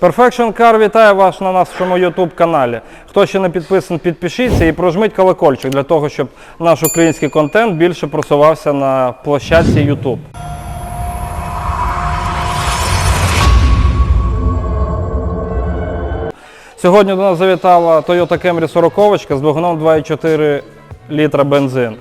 Perfection Car вітає вас на нашому YouTube каналі. Хто ще не підписаний, підпишіться і прожміть колокольчик для того, щоб наш український контент більше просувався на площадці YouTube. Сьогодні до нас завітала Toyota Camry 40 з двигуном 2,4 літра бензин.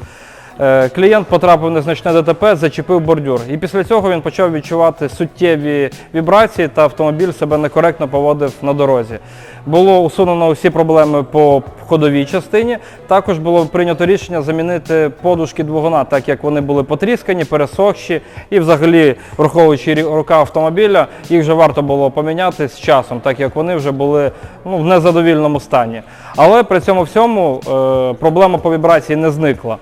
Е, Клієнт потрапив в незначне ДТП, зачепив бордюр. І після цього він почав відчувати суттєві вібрації та автомобіль себе некоректно поводив на дорозі. Було усунено усі проблеми по ходовій частині. Також було прийнято рішення замінити подушки двигуна, так як вони були потріскані, пересохші, і взагалі, враховуючи рока автомобіля, їх вже варто було поміняти з часом, так як вони вже були ну, в незадовільному стані. Але при цьому всьому е, проблема по вібрації не зникла.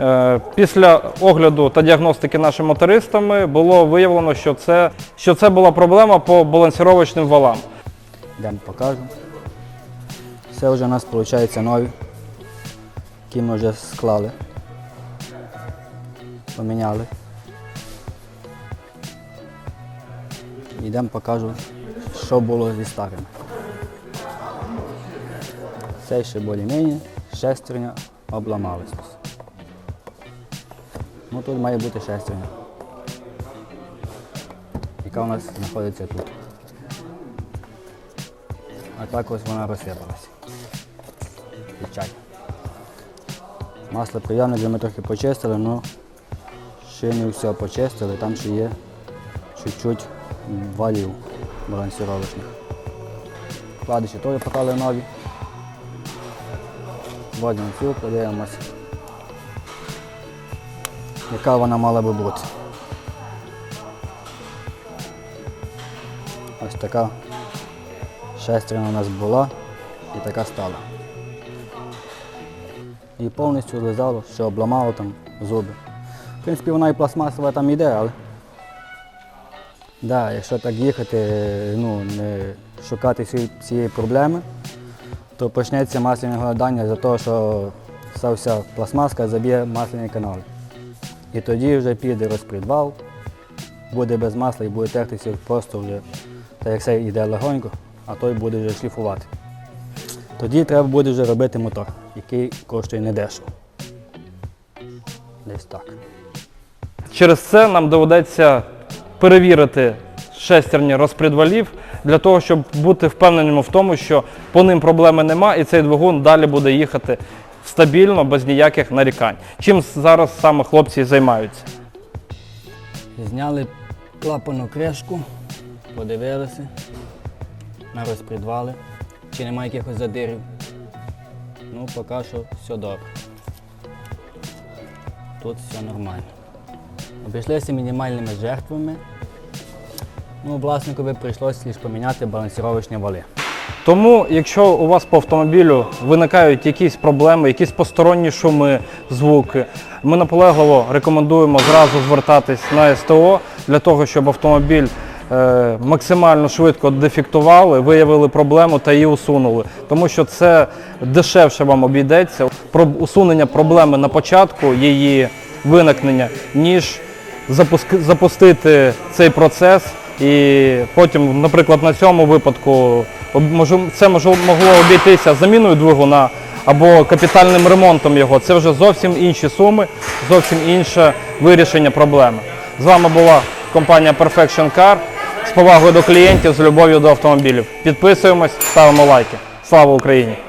Е, Після огляду та діагностики нашими мотористами було виявлено, що це, що це була проблема по балансіровочним валам. Йдемо покажу. Це вже у нас виходить нові, які ми вже склали. Поміняли. Йдемо покажу, що було зі старими. Цей ще більш-менш, шестерня обламалась. Ну тут має бути шестерня. Яка у нас знаходиться тут. А так ось вона розсипалася. Печаль. Масло приємне, ми трохи почистили, але ще не все почистили, там ще є чуть-чуть валів балансировочних. Вкладиші теж поклали нові. Вводимо цю, подивимося, яка вона мала би бути. Ось така шестерня у нас була і така стала. І повністю лизало, що обламало там зуби. В принципі, вона і пластмасова там йде, але да, якщо так їхати, ну, не шукати цієї проблеми, то почнеться масляне голодання за те, що ця вся пластмаска заб'є масляні канали. І тоді вже піде розпредвал, буде без масла і буде тертися просто вже, так як це йде легонько, а той буде вже шліфувати. Тоді треба буде вже робити мотор, який коштує недешево. Десь так. Через це нам доведеться перевірити шестерні розпредвалів для того, щоб бути впевненими в тому, що по ним проблеми нема, і цей двигун далі буде їхати стабільно, без ніяких нарікань. Чим зараз саме хлопці займаються? Зняли клапану кришку, подивилися на розпредвали, чи немає якихось задирів. Ну, поки що все добре. Тут все нормально. Обійшлися мінімальними жертвами. Ну, власникові прийшлося лише поміняти балансіровочні вали. Тому, якщо у вас по автомобілю виникають якісь проблеми, якісь посторонні шуми, звуки, ми наполегливо рекомендуємо зразу звертатись на СТО для того, щоб автомобіль е, максимально швидко дефектували, виявили проблему та її усунули. Тому що це дешевше вам обійдеться. Про усунення проблеми на початку її виникнення, ніж запуск- запустити цей процес і потім, наприклад, на цьому випадку це могло обійтися заміною двигуна або капітальним ремонтом його. Це вже зовсім інші суми, зовсім інше вирішення проблеми. З вами була компанія Perfection Car. З повагою до клієнтів, з любов'ю до автомобілів. Підписуємось, ставимо лайки. Слава Україні!